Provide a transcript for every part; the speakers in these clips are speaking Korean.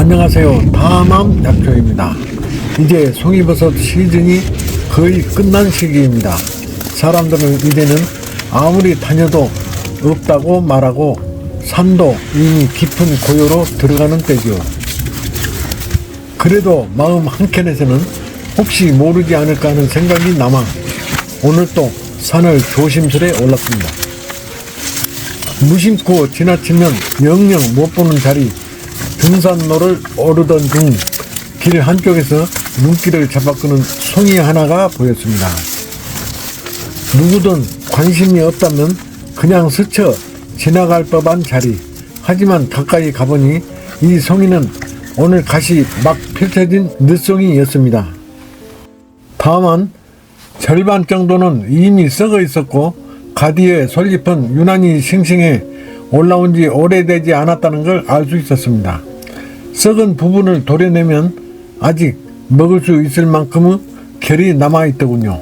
안녕하세요. 다맘 약초입니다. 이제 송이버섯 시즌이 거의 끝난 시기입니다. 사람들은 이제는 아무리 다녀도 없다고 말하고 산도 이미 깊은 고요로 들어가는 때죠. 그래도 마음 한켠에서는 혹시 모르지 않을까 하는 생각이 남아 오늘 또 산을 조심스레 올랐습니다. 무심코 지나치면 영영 못 보는 자리 등산로를 오르던 중 길 한쪽에서 눈길을 잡아끄는 송이 하나가 보였습니다. 누구든 관심이 없다면 그냥 스쳐 지나갈 법한 자리. 하지만 가까이 가보니 이 송이는 오늘 갓이 막 펼쳐진 늦송이였습니다. 다만 절반 정도는 이미 썩어 있었고 가디의 솔잎은 유난히 싱싱해 올라온 지 오래되지 않았다는 걸 알 수 있었습니다. 썩은 부분을 도려내면 아직 먹을 수 있을 만큼의 결이 남아있더군요.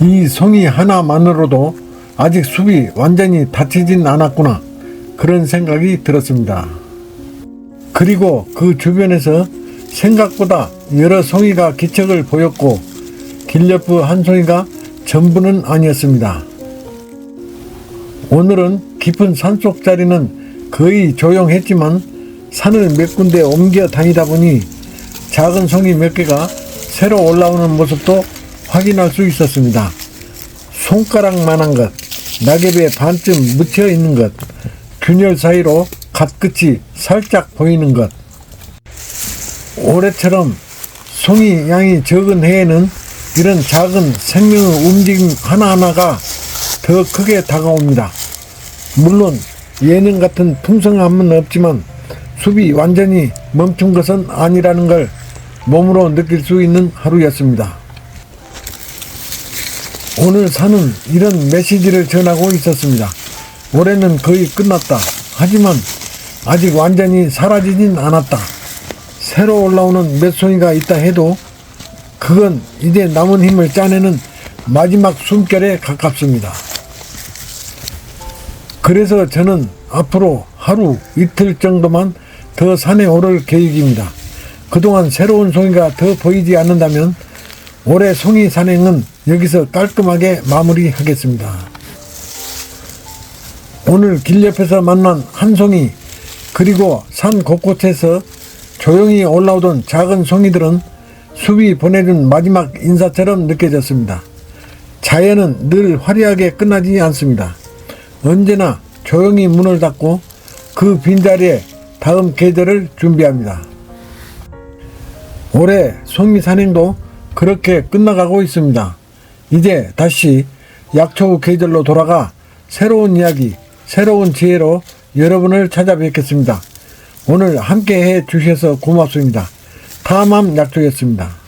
이 송이 하나만으로도 아직 숲이 완전히 닫히진 않았구나 그런 생각이 들었습니다. 그리고 그 주변에서 생각보다 여러 송이가 기척을 보였고 길옆의 한 송이가 전부는 아니었습니다. 오늘은 깊은 산속 자리는 거의 조용했지만 산을 몇 군데 옮겨 다니다 보니 작은 송이 몇 개가 새로 올라오는 모습도 확인할 수 있었습니다. 손가락만한 것, 낙엽에 반쯤 묻혀 있는 것, 균열 사이로 갓끝이 살짝 보이는 것. 올해처럼 송이 양이 적은 해에는 이런 작은 생명의 움직임 하나하나가 더 크게 다가옵니다. 물론 예능 같은 풍성함은 없지만 숲이 완전히 멈춘 것은 아니라는 걸 몸으로 느낄 수 있는 하루였습니다. 오늘 산은 이런 메시지를 전하고 있었습니다. 올해는 거의 끝났다. 하지만 아직 완전히 사라지진 않았다. 새로 올라오는 몇 송이가 있다 해도 그건 이제 남은 힘을 짜내는 마지막 숨결에 가깝습니다. 그래서 저는 앞으로 하루 이틀 정도만 더 산에 오를 계획입니다. 그동안 새로운 송이가 더 보이지 않는다면 올해 송이 산행은 여기서 깔끔하게 마무리하겠습니다. 오늘 길 옆에서 만난 한 송이 그리고 산 곳곳에서 조용히 올라오던 작은 송이들은 숲이 보내준 마지막 인사처럼 느껴졌습니다. 자연은 늘 화려하게 끝나지 않습니다. 언제나 조용히 문을 닫고 그 빈자리에 다음 계절을 준비합니다. 올해 송이 산행도 그렇게 끝나가고 있습니다. 이제 다시 약초 계절로 돌아가 새로운 이야기, 새로운 지혜로 여러분을 찾아뵙겠습니다. 오늘 함께 해 주셔서 고맙습니다. 다맘 약초였습니다.